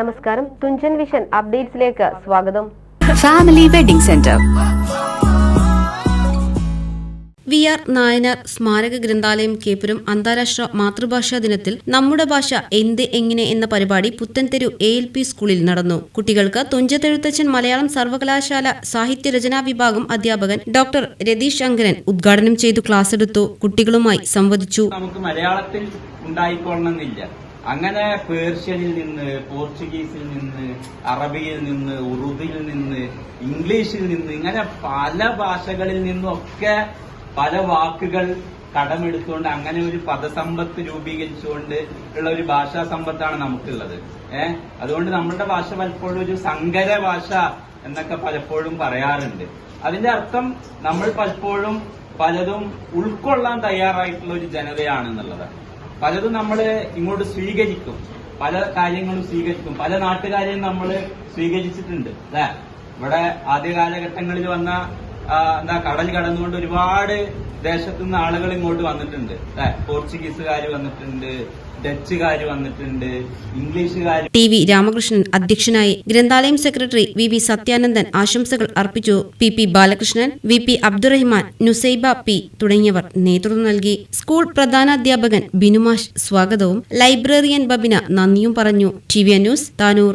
നമസ്കാരം. തുഞ്ചൻ വിഷൻ അപ്ഡേറ്റ്സിലേക്ക് സ്വാഗതം. Family wedding centre V R Nayanar സ്മാരക ഗ്രന്ഥാലയം കേപ്പുരം അന്താരാഷ്ട്ര മാതൃഭാഷാ ദിനത്തിൽ നമ്മുടെ ഭാഷ എന്ത് എങ്ങനെ എന്ന പരിപാടി പുത്തൻതെരു എ എൽ പി സ്കൂളിൽ നടന്നു. കുട്ടികൾക്ക് തുഞ്ചത്തെഴുത്തച്ഛൻ മലയാളം സർവകലാശാല സാഹിത്യ രചനാ വിഭാഗം അധ്യാപകൻ ഡോക്ടർ രതീഷ് ശങ്കരൻ ഉദ്ഘാടനം ചെയ്തു ക്ലാസ് എടുത്തു. കുട്ടികളുമായി സംവദിച്ചു. നമുക്ക് മലയാളത്തിൽ ഉണ്ടായിക്കൊള്ളണമെന്നില്ല. അങ്ങനെ പേർഷ്യനിൽ നിന്ന് പോർച്ചുഗീസിൽ നിന്ന് അറബിയിൽ നിന്ന് ഉറുദിയിൽ നിന്ന് ഇംഗ്ലീഷിൽ നിന്ന് ഇങ്ങനെ പല ഭാഷകളിൽ നിന്നൊക്കെ പല വാക്കുകൾ കടമെടുത്തുകൊണ്ട് അങ്ങനെ ഒരു പദസമ്പത്ത് രൂപീകരിച്ചുകൊണ്ട് ഉള്ള ഒരു ഭാഷാ സമ്പത്താണ് നമുക്കുള്ളത്. ഏഹ് അതുകൊണ്ട് നമ്മുടെ ഭാഷ പലപ്പോഴും ഒരു സങ്കര ഭാഷ എന്നൊക്കെ പലപ്പോഴും പറയാറുണ്ട്. അതിന്റെ അർത്ഥം നമ്മൾ പലപ്പോഴും പലതും ഉൾക്കൊള്ളാൻ തയ്യാറായിട്ടുള്ള ഒരു ജനതയാണെന്നുള്ളതാണ്. പലതും നമ്മൾ ഇങ്ങോട്ട് സ്വീകരിക്കും. പല കാര്യങ്ങളും സ്വീകരിക്കും. പല നാട്ടുകാരെയും നമ്മൾ സ്വീകരിച്ചിട്ടുണ്ട്. അല്ലേ? ഇവിടെ ആദ്യ കാലഘട്ടങ്ങളിൽ വന്ന എന്താ കടൽ കടന്നുകൊണ്ട് ഒരുപാട് ദേശത്തു നിന്ന് ആളുകൾ ഇങ്ങോട്ട് വന്നിട്ടുണ്ട്. അല്ലേ? പോർച്ചുഗീസുകാർ വന്നിട്ടുണ്ട് ഡച്ചുകാർ വന്നിട്ടുണ്ട് ഇംഗ്ലീഷുകാർ ടി വി രാമകൃഷ്ണൻ അധ്യക്ഷനായി ഗ്രന്ഥാലയം സെക്രട്ടറി വി വി സത്യാനന്ദൻ ആശംസകൾ അർപ്പിച്ചു. P P Balakrishnan V P Abdurahiman Nusaiba P തുടങ്ങിയവർ നേതൃത്വം നൽകി. സ്കൂൾ പ്രധാനാധ്യാപകൻ ബിനുമാഷ് സ്വാഗതവും ലൈബ്രറിയൻ ബബിന നന്ദിയും പറഞ്ഞു. T V news Tanur.